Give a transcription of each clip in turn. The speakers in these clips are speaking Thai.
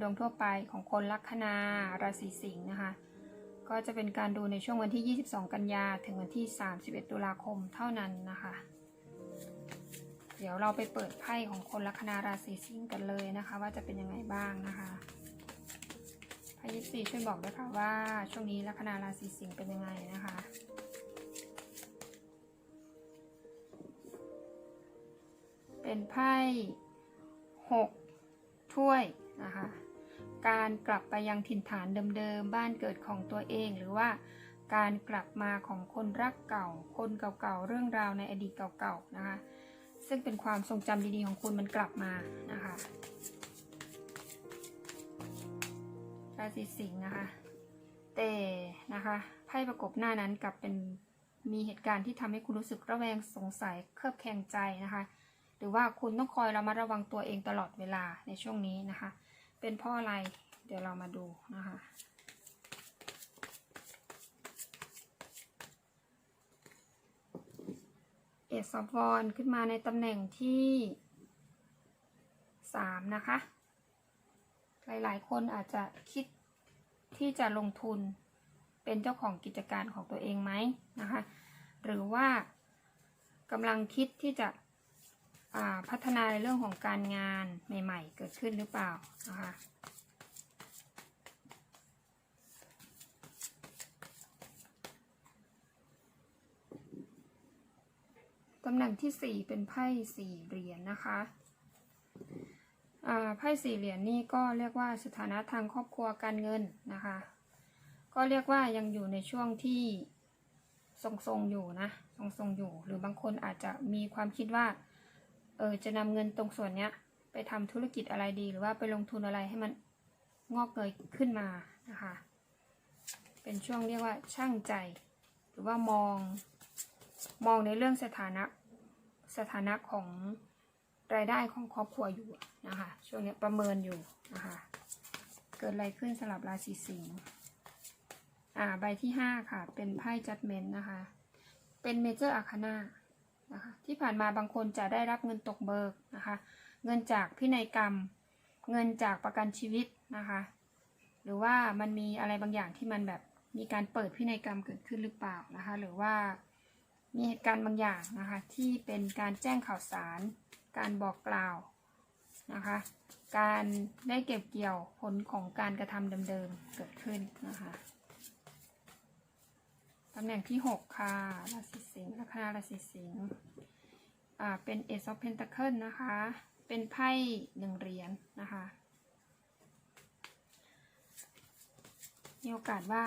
ดวงทั่วไปของคนลัคนาราศีสิงห์นะคะ ก็จะเป็นการดูในช่วงวันที่ 22 กันยาถึงวันที่ 31 ตุลาคมเท่านั้นนะคะ เดี๋ยวเราไปเปิดไพ่ของคนลัคนาราศีสิงห์กันเลยนะคะ ว่าจะเป็นยังไงบ้างนะคะไพ่ยิปซีช่วยบอกด้วยค่ะว่าช่วงนี้ลัคนาราศีสิงห์เป็นยังไงนะคะเป็นไพ่หกถ้วยนะคะ การกลับไปยังถิ่นฐานเดิมๆ บ้านเกิดของตัวเองหรือว่าการกลับมาของคนรักเก่า คนเก่าๆ เรื่องราวในอดีตเก่าๆ นะคะ ซึ่งเป็นความทรงจำดีๆ ของคุณมันกลับมานะคะ ราศีสิงห์นะคะ แต่นะคะ ไพ่ประกบหน้านั้นกลับเป็นมีเหตุการณ์ที่ทำให้คุณรู้สึกระแวงสงสัยเครือบแคลงใจนะคะ หรือว่าคุณต้องคอยระมัดระวังตัวเองตลอดเวลาในช่วงนี้นะคะ เป็นเพราะอะไร เดี๋ยวเรามาดูนะคะ เอสซออนขึ้นมาในตำแหน่งที่สามนะคะ หลายๆ คนอาจจะคิดที่จะลงทุนเป็นเจ้าของกิจการของตัวเองไหมนะคะ หรือว่ากำลังคิดที่จะ พัฒนาในเรื่องของการงานใหม่ ๆ เกิดขึ้นหรือเปล่านะคะตำแหน่งที่สี่เป็นไพ่สี่เหรียญนะคะไพ่สี่เหรียญนี่ก็เรียกว่าสถานะทางครอบครัวการเงินนะคะ ก็เรียกว่ายังอยู่ในช่วงที่ทรงๆอยู่นะทรงๆอยู่ หรือบางคนอาจจะมีความคิดว่า เออจะนำเงินตรงส่วนเนี้ยไปทำธุรกิจอะไรดีหรือว่าไปลงทุนอะไรให้มันงอกเงยขึ้นมานะคะ เป็นช่วงเรียกว่าช่างใจ หรือว่ามองมองในเรื่องสถานะสถานะของรายได้ของครอบครัวอยู่นะคะช่วงนี้ประเมินอยู่นะคะเกิดอะไรขึ้นสำหรับราศีสิงห์อ่าใบที่ห้าค่ะ เป็นไพ่จัดเมนนะคะ เป็นเมเจอร์อาคานา นะคะที่ผ่านมาบางคนจะได้รับเงินตกเบิกนะคะ เงินจากพินัยกรรม เงินจากประกันชีวิตนะคะ หรือว่ามันมีอะไรบางอย่างที่มันแบบมีการเปิดพินัยกรรมเกิดขึ้นหรือเปล่านะคะ หรือว่ามีเหตุการณ์บางอย่างนะคะ ที่เป็นการแจ้งข่าวสาร การบอกกล่าวนะคะ การได้เก็บเกี่ยวผลของการกระทำเดิมๆเกิดขึ้นนะคะ ตำแหน่งที่หกค่ะ ราศีสิงห์ลัคนาราศีสิงห์อ่าเป็นเอซอฟเพนต c เคิลนะคะ เป็นไพ่หนึ่งเหรียญนะคะ มีโอกาสว่า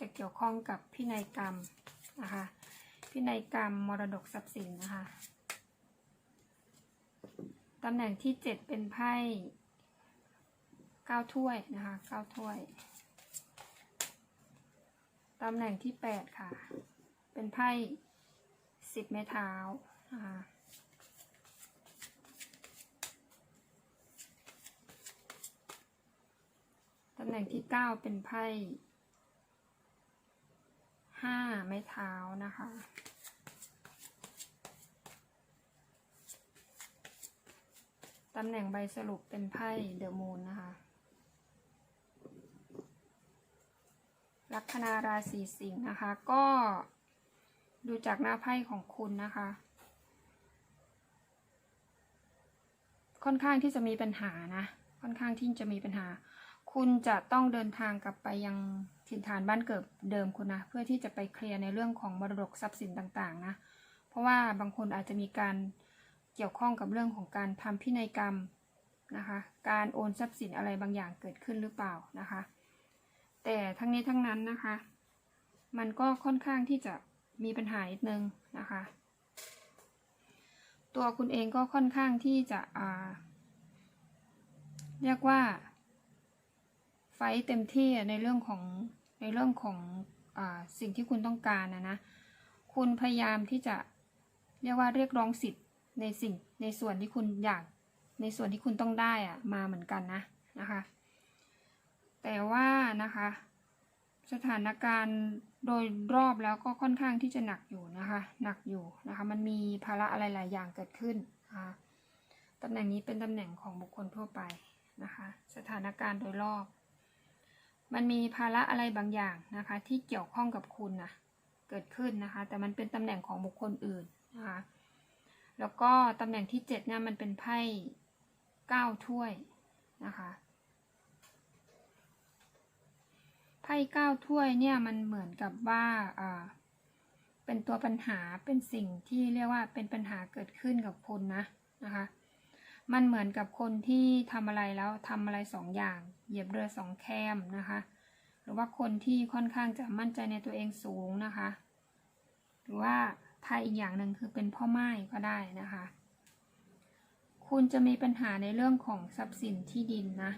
จะเกี่ยวข้องกับพินัยกรรมนะคะพินัยกรรมมรดกทรัพย์สินนะคะตำแหน่งที่เจ็ดเป็นไพ่เก้าถ้วยนะคะเก้าถ้วย ตำแหน่งที่แปดค่ะ เป็นไพ่สิบไม้เท้านะคะตำแหน่งที่เก้าเป็นไพ่ห้าไม้เท้านะคะตำแหน่งใบสรุปเป็นไพ่เดอะมูนนะคะ ลัคนาราศีสิงห์นะคะ ก็ดูจากหน้าไพ่ของคุณนะคะ ค่อนข้างที่จะมีปัญหานะ ค่อนข้างที่จะมีปัญหา คุณจะต้องเดินทางกลับไปยังถิ่นฐานบ้านเกิดเดิมคุณนะ เพื่อที่จะไปเคลียร์ในเรื่องของมรดกทรัพย์สินต่างๆนะ เพราะว่าบางคนอาจจะมีการเกี่ยวข้องกับเรื่องของการทำพินัยกรรมนะคะ การโอนทรัพย์สินอะไรบางอย่างเกิดขึ้นหรือเปล่านะคะ แต่ทั้งนี้ทั้งนั้นนะคะ มันก็ค่อนข้างที่จะมีปัญหาอีกนึงนะคะ ตัวคุณเองก็ค่อนข้างที่จะอ่าเรียกว่า ไฟเต็มที่ในเรื่องของในเรื่องของอสิ่งที่คุณต้องการนะนะ คุณพยายามที่จะเรียกว่าเรียกร้องสิทธิ์ในสิ่งในส่วนที่คุณอยาก ในส่วนที่คุณต้องได้อะมาเหมือนกันนะนะคะ แต่ว่านะคะ สถานการณ์โดยรอบแล้วก็ค่อนข้างที่จะหนักอยู่นะคะหนักอยู่นะคะ มันมีภาระอะไรหลายอย่างเกิดขึ้นนะคะตำแหน่งนี้เป็นตำแหน่งของบุคคลทั่วไปนะคะ สถานการณ์โดยรอบ มันมีภาระอะไรบางอย่างนะคะ ที่เกี่ยวข้องกับคุณนะเกิดขึ้นนะคะ แต่มันเป็นตำแหน่งของบุคคลอื่นนะคะแล้วก็ตำแหน่งที่เจ็ดเนี่ยมันเป็นไพ่เก้าถ้วยนะคะ ไพ่เก้าถ้วยเนี่ยมันเหมือนกับว่าเป็นตัวปัญหาเป็นสิ่งที่เรียกว่าเป็นปัญหาเกิดขึ้นกับคุณนะนะคะมันเหมือนกับคนที่ทำอะไรแล้วทำอะไรสองอย่าง เหยียบเรือสองแคมนะคะ หรือว่าคนที่ค่อนข้างจะมั่นใจในตัวเองสูงนะคะ หรือว่าไพ่อีกอย่างหนึ่งคือเป็นพ่อไม้ก็ได้นะคะ คุณจะมีปัญหาในเรื่องของทรัพย์สินที่ดินนะ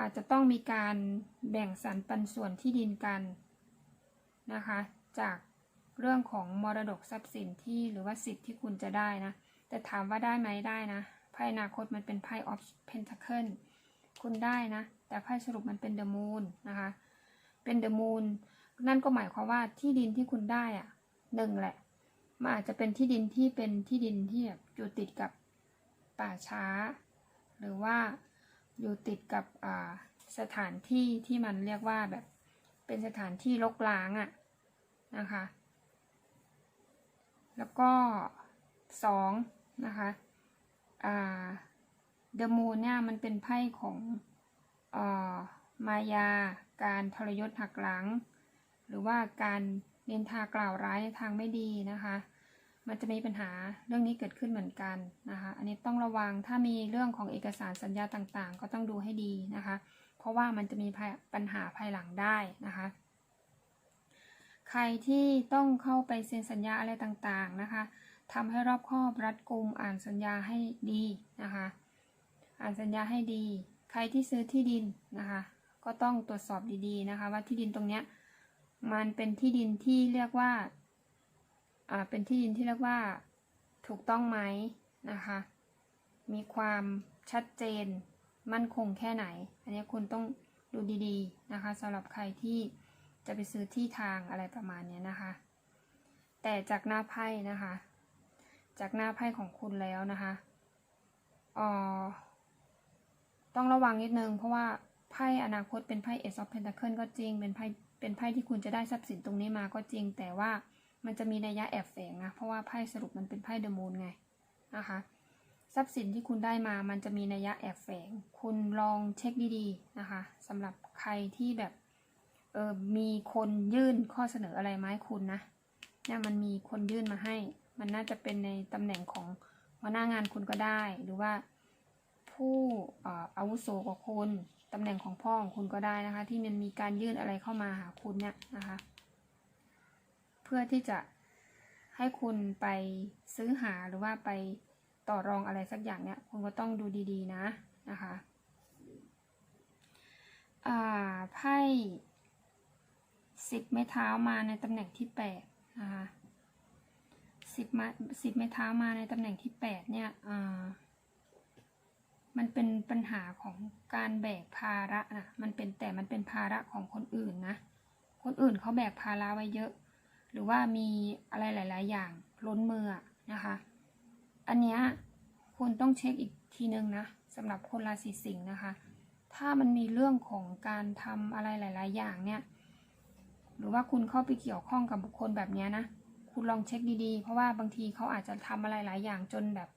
อาจจะต้องมีการแบ่งสรรปันส่วนที่ดินกันนะคะ จากเรื่องของมรดกทรัพย์สินที่หรือว่าสิทธิ์ที่คุณจะได้นะ แต่ถามว่าได้ไหมได้นะไพ่อนาคตมันเป็นไพ่ออฟเพนท c เคิลคุณได้นะ แต่ไพ่สรุปมันเป็นเดอะมูนนะคะ เป็นเดอะมูนนั่นก็หมายความว่าที่ดินที่คุณได้อะหนึ่งแหละมันอาจจะเป็นที่ดินที่เป็นที่ดินที่อยู่ติดกับป่าช้า หรือว่า อยู่ติดกับสถานที่ที่มันเรียกว่าแบบเป็นสถานที่รกร้างอะ่ะนะคะ แล้วก็สองนะคะอ่าเดอะมูนเนี่ยมันเป็นไพ่ของอ่อมายา การทรยศหักหลัง หรือว่าการเนินทากล่าวร้ายในทางไม่ดีนะคะ มันจะมีปัญหาเรื่องนี้เกิดขึ้นเหมือนกันนะคะ อันนี้ต้องระวังถ้ามีเรื่องของเอกสารสัญญาต่างๆ ก็ต้องดูให้ดีนะคะ เพราะว่ามันจะมีปัญหาภายหลังได้นะคะ ใครที่ต้องเข้าไปเซ็นสัญญาอะไรต่างๆนะคะทำให้รอบคอบรัดกุมอ่านสัญญาให้ดีนะคะ อ่านสัญญาให้ดี ใครที่ซื้อที่ดินนะคะ ก็ต้องตรวจสอบดีๆนะคะ ว่าที่ดินตรงเนี้ยมันเป็นที่ดินที่เรียกว่าอ่า เป็นที่ดินที่เรียกว่าถูกต้องไหมนะคะ มีความชัดเจนมั่นคงแค่ไหน อันนี้คุณต้องดูดีๆนะคะสำหรับใครที่จะไปซื้อที่ทางอะไรประมาณนี้นะคะ แต่จากหน้าไพ่นะคะ จากหน้าไพ่ของคุณแล้วนะคะออต้องระวังนิดนึง เพราะว่าไพ่อนาคตเป็นไพ่ Ace of Pentacle ก็จริง เป็นไพ่เป็นไพ่ที่คุณจะได้ทรัพย์สินตรงนี้มาก็จริง แต่ว่า มันจะมีนัยยะแอบแฝงนะ เพราะว่าไพ่สรุปมันเป็นไพ่เดอะมูนไงนะคะทรัพย์สินที่คุณได้มามันจะมีนัยยะแอบแฝง คุณลองเช็คดีๆนะคะสำหรับใครที่แบบเออมีคนยื่นข้อเสนออะไรมาให้คุณนะเนี่ยมันมีคนยื่นมาให้ มันน่าจะเป็นในตำแหน่งของหัวหน้างานคุณก็ได้ หรือว่าผู้อาวุโสกว่าคุณตำแหน่งของพ่อของคุณก็ได้นะคะ ที่มันมีการยื่นอะไรเข้ามาหาคุณเนี่ยนะคะ เพื่อที่จะให้คุณไปซื้อหาหรือว่าไปต่อรองอะไรสักอย่างเนี่ยคุณก็ต้องดูดีๆนะนะคะไพ่สิบไม้เท้ามาในตำแหน่งที่แปดนะคะสิบมาสิบไม้เท้ามาในตำแหน่งที่แปดเนี่ยมันเป็นปัญหาของการแบกภาระนะมันเป็นแต่มันเป็นภาระของคนอื่นนะ คนอื่นเขาแบกภาระไว้เยอะ รือว่ามีอะไรหลาย ๆ อย่างล้นมือนะคะ อันเนี้ยคุณต้องเช็คอีกทีนึงนะสำหรับคนราศีสิงห์นะคะ ถ้ามันมีเรื่องของการทำอะไรหลาย ๆ อย่างเนี่ย หรือว่าคุณเข้าไปเกี่ยวข้องกับบุคคลแบบนี้นะ คุณลองเช็คดี ๆ เพราะว่าบางทีเขาอาจจะทำอะไรหลายอย่างจนแบบ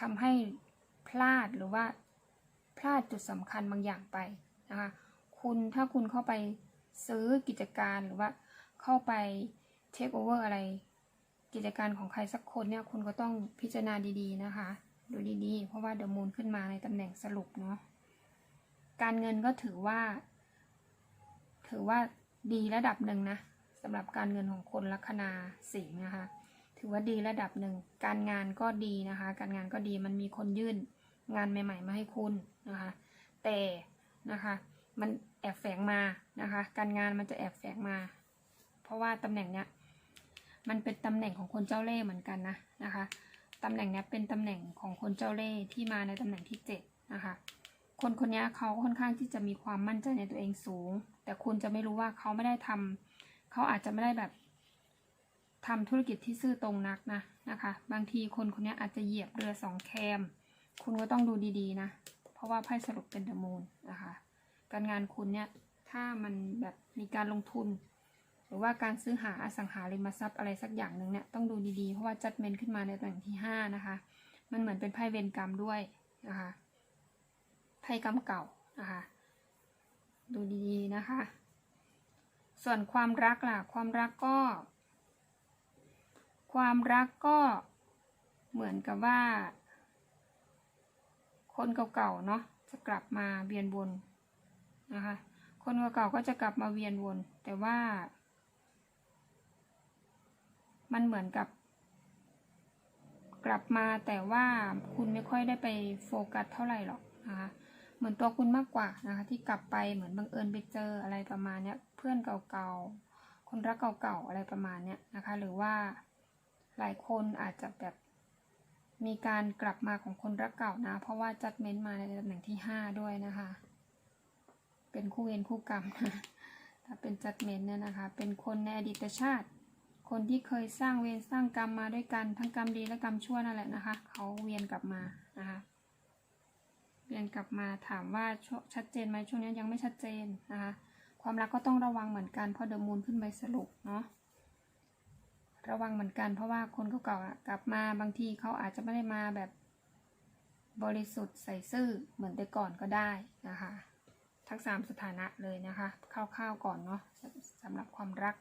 ทำให้พลาดหรือว่าพลาดจุดสำคัญบางอย่างไปนะคะ คุณถ้าคุณเข้าไปซื้อกิจการหรือว่าเข้าไป เทคโอเวอร์อะไร กิจการของใครสักคนเนี่ยคุณก็ต้องพิจารณาดีๆนะคะ ดูดีๆ เพราะว่าเดอะมูนขึ้นมาในตำแหน่งสรุปเนาะการเงินก็ถือว่า ถือว่าดีระดับหนึ่งนะสำหรับการเงินของคนลัคนาสิงห์นะคะ ถือว่าดีระดับหนึ่งการงานก็ดีนะคะ การงานก็ดีมันมีคนยื่นงานใหม่ ๆ มาให้คุณนะคะ แต่นะคะมันแอบแฝงมานะคะ การงานมันจะแอบแฝงมา เพราะว่าตำแหน่งเนี้ย มันเป็นตำแหน่งของคนเจ้าเล่ห์เหมือนกันนะนะคะตำแหน่งนี้เป็นตำแหน่งของคนเจ้าเล่ห์ที่มาในตำแหน่งที่เจ็ดนะคะ คนคนนี้เขาค่อนข้างที่จะมีความมั่นใจในตัวเองสูง แต่คุณจะไม่รู้ว่าเขาไม่ได้ทำเขาอาจจะไม่ได้แบบทำธุรกิจที่ซื่อตรงนักนะนะคะ บางทีคนคนนี้อาจจะเหยียบเรือสองแคม คุณก็ต้องดูดีๆนะ เพราะว่าไพ่สรุปเป็นเดอะมูนนะคะ การงานคุณเนี่ย ถ้ามันแบบมีการลงทุน รือว่าการซื้อหาอสังหาริมทรัพย์อะไรสักอย่างหนึ่งเนี่ยต้องดูดีๆ เพราะว่าจัดเมนขึ้นมาในตำแหน่งที่ห้านะคะ มันเหมือนเป็นไพ่เวรกรรมด้วยนะคะไพ่กรรมเก่านะคะดูดีๆนะคะ ส่วนความรักล่ะความรักก็ ความรักก็เหมือนกับว่า คนเก่าๆเนาะจะกลับมาเวียนวนนะคะคนเก่าๆก็จะกลับมาเวียนวน แต่ว่า มันเหมือนกับ กลับมาแต่ว่าคุณไม่ค่อยได้ไปโฟกัสเท่าไหร่หรอกนะคะเหมือนตัวคุณมากกว่านะคะที่กลับไปเหมือนบังเอิญไปเจออะไรประมาณเนี้ยเพื่อนเก่าๆคนรักเก่าๆอะไรประมาณเนี้ยนะคะ หรือว่าหลายคนอาจจะแบบมีการกลับมาของคนรักเก่านะ เพราะว่าจัดเม้นต์มาในตำแหน่งที่ห้าด้วยนะคะ เป็นคู่เวรคู่กรรมนะถ้าเป็นจัดเม้นต์เนี่ยนะคะ เป็นคนในอดีตชาติ คนที่เคยสร้างเวรสร้างกรรมมาด้วยกันทั้งกรรมดีและกรรมชั่วนั่นแหละนะคะ เขาเวียนกลับมานะคะเรียนกลับมาถามว่าช,ชัดเจนไหมช่วงนี้ยังไม่ชัดเจนนะคะความรักก็ต้องระวังเหมือนกันเพราะเดอะมูนขึ้นไปสรุปเนาะระวังเหมือนกันเพราะว่าคนเก่าๆกลับมาบางทีเขาอาจจะไม่ได้มาแบบบริสุทธิ์ใส่ซื่อเหมือนแต่ก่อนก็ได้นะคะ ทั้งสามสถานะเลยนะคะคร่าวๆก่อนเนาะสำหรับความรัก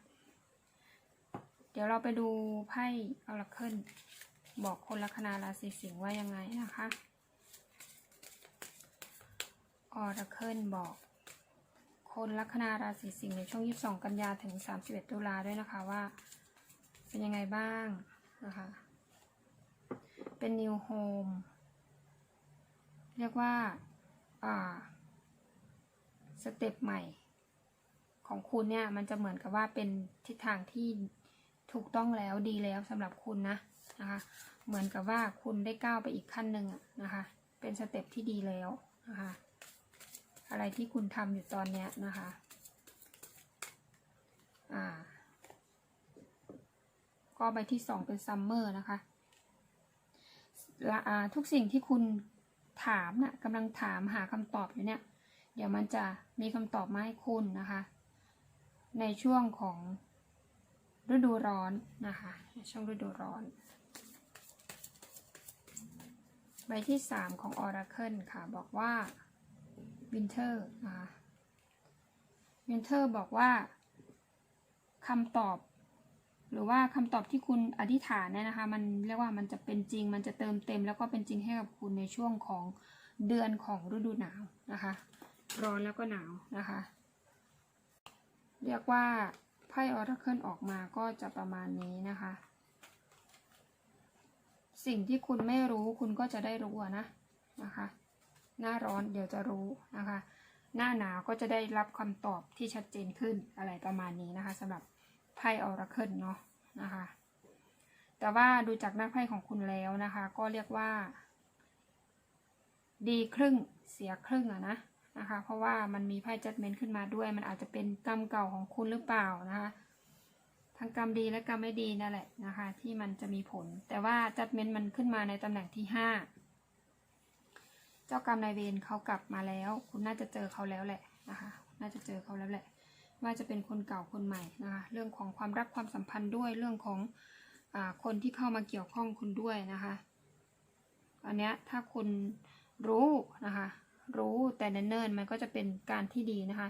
เดี๋ยวเราไปดูไพ่ออราเคิลบอกคนลัคนาราศีสิงห์ว่ายังไงนะคะออราเคิลบอก คนลัคนาราศีสิงห์ในช่วง 22 กันยาถึง 31 ตุลาด้วยนะคะว่า เป็นยังไงบ้างนะคะ เป็น New Home เรียกว่าอ่าสเต็ปใหม่ของคุณเนี่ย มันจะเหมือนกับว่าเป็นทิศทางที่ ถูกต้องแล้วดีแล้วสำหรับคุณนะนะคะเหมือนกับว่าคุณได้ก้าวไปอีกขั้นหนึ่งนะคะ เป็นสเต็ปที่ดีแล้วนะคะอะไรที่คุณทำอยู่ตอนเนี้ยนะคะอ่าก็ใบที่สองเป็นซัมเมอร์นะคะละอ่าทุกสิ่งที่คุณถามนะ่ะกำลังถามหาคำตอบอยู่เนี่ย เดี๋ยวมันจะมีคำตอบมาให้คุณนะคะ ในช่วงของ ฤดูร้อนนะคะในช่วงฤดูร้อน ใบที่สามของ Oracle ค่ะ บอกว่า Winter นะคะ Winter บอกว่าคำตอบ หรือว่าคำตอบที่คุณอธิษฐานเนี่ยนะคะ มันเรียกว่ามันจะเป็นจริง มันจะเติมเต็ม แล้วก็เป็นจริงให้กับคุณในช่วงของเดือนของฤดูหนาวนะคะ ร้อนแล้วก็หนาวนะคะ เรียกว่า ไพ่ออร์เคิลออกมาก็จะประมาณนี้นะคะ สิ่งที่คุณไม่รู้คุณก็จะได้รู้นะนะคะ หน้าร้อนเดี๋ยวจะรู้นะคะ หน้าหนาวก็จะได้รับคำตอบที่ชัดเจนขึ้นอะไรประมาณนี้นะคะสำหรับไพ่ออราเคิลเนาะนะคะ แต่ว่าดูจากหน้าไพ่ของคุณแล้วนะคะ ก็เรียกว่า ดีครึ่งเสียครึ่งอะนะ นะคะ เพราะว่ามันมีไพ่จัดเมนต์ขึ้นมาด้วย มันอาจจะเป็นกรรมเก่าของคุณหรือเปล่านะคะทั้งกรรมดีและกรรมไม่ดีนั่นแหละนะคะ ที่มันจะมีผล แต่ว่าจัดเมนต์มันขึ้นมาในตำแหน่งที่ห้าเจ้ากรรมนายเวรเขากลับมาแล้ว คุณน่าจะเจอเขาแล้วแหละนะคะ น่าจะเจอเขาแล้วแหละ ว่าจะเป็นคนเก่าคนใหม่นะคะ เรื่องของความรักความสัมพันธ์ด้วย เรื่องของอคนที่เข้ามาเกี่ยวข้องคุณด้วยนะคะ อันเนี้ยถ้าคุณรู้นะคะ รู้แต่เนิ่นๆมันก็จะเป็นการที่ดีนะคะ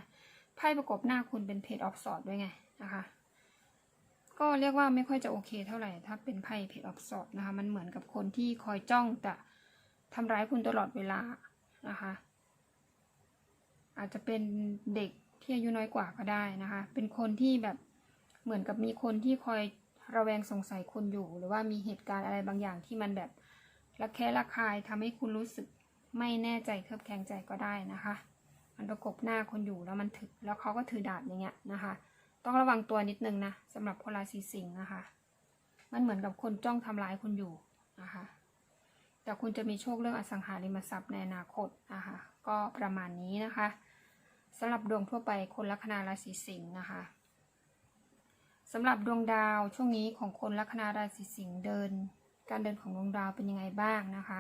ไพ่ประกบหน้าคุณเป็นเพจออฟสอดด้วยไงนะคะ ก็เรียกว่าไม่ค่อยจะโอเคเท่าไหร่ถ้าเป็นไพ่เพจออฟสอดนะคะมันเหมือนกับคนที่คอยจ้องแต่ทำร้ายคุณตลอดเวลานะคะ อาจจะเป็นเด็กที่อายุน้อยกว่าก็ได้นะคะ เป็นคนที่แบบเหมือนกับมีคนที่คอยระแวงสงสัยคุณอยู่ หรือว่ามีเหตุการณ์อะไรบางอย่างที่มันแบบระแคะระคายทำให้คุณรู้สึก ไม่แน่ใจเครือบแคลงใจก็ได้นะคะ มันประกบหน้าคนอยู่แล้วมันถือแล้วเขาก็ถือดาบอย่างเงี้ยนะคะ ต้องระวังตัวนิดนึงนะสำหรับคนราศีสิงห์นะคะ มันเหมือนกับคนจ้องทำร้ายคุณอยู่นะคะ แต่คุณจะมีโชคเรื่องอสังหาริมทรัพย์ในอนาคตนะคะก็ประมาณนี้นะคะสำหรับดวงทั่วไปคนลัคนาราศีสิงห์นะคะสำหรับดวงดาวช่วงนี้ของคนลัคนาราศีสิงห์เดิน การเดินของดวงดาวเป็นยังไงบ้างนะคะ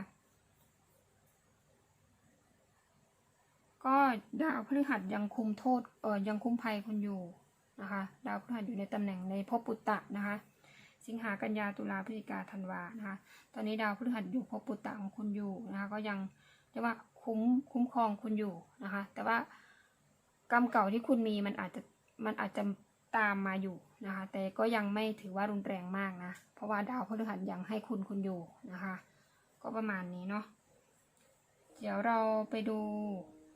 ก็ดาวพฤหัสยังคุมโทษเออยังคุมภัยคุณอยู่นะคะ ดาวพฤหัสอยู่ในตำแหน่งในภพปุตตะนะคะ สิงหากันยาตุลาพฤศจิกาธันวานะคะ ตอนนี้ดาวพฤหัสอยู่ภพปุตตะของคุณอยู่นะคะก็ยังเรียกว่าคุ้มคุ้มครองคุณอยู่นะคะ แต่ว่ากรรมเก่าที่คุณมีมันอาจจะมันอาจจะตามมาอยู่นะคะ แต่ก็ยังไม่ถือว่ารุนแรงมากนะ เพราะว่าดาวพฤหัสยังให้คุณคุณอยู่นะคะ ก็ประมาณนี้เนาะเดี๋ยวเราไปดู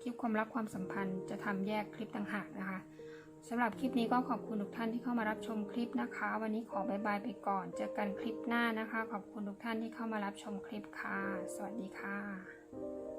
คลิปความรักความสัมพันธ์จะทำแยกคลิปต่างหากนะคะสำหรับคลิปนี้ก็ขอบคุณทุกท่านที่เข้ามารับชมคลิปนะคะ วันนี้ขอบายบายไปก่อน เจอกันคลิปหน้านะคะ ขอบคุณทุกท่านที่เข้ามารับชมคลิปค่ะ สวัสดีค่ะ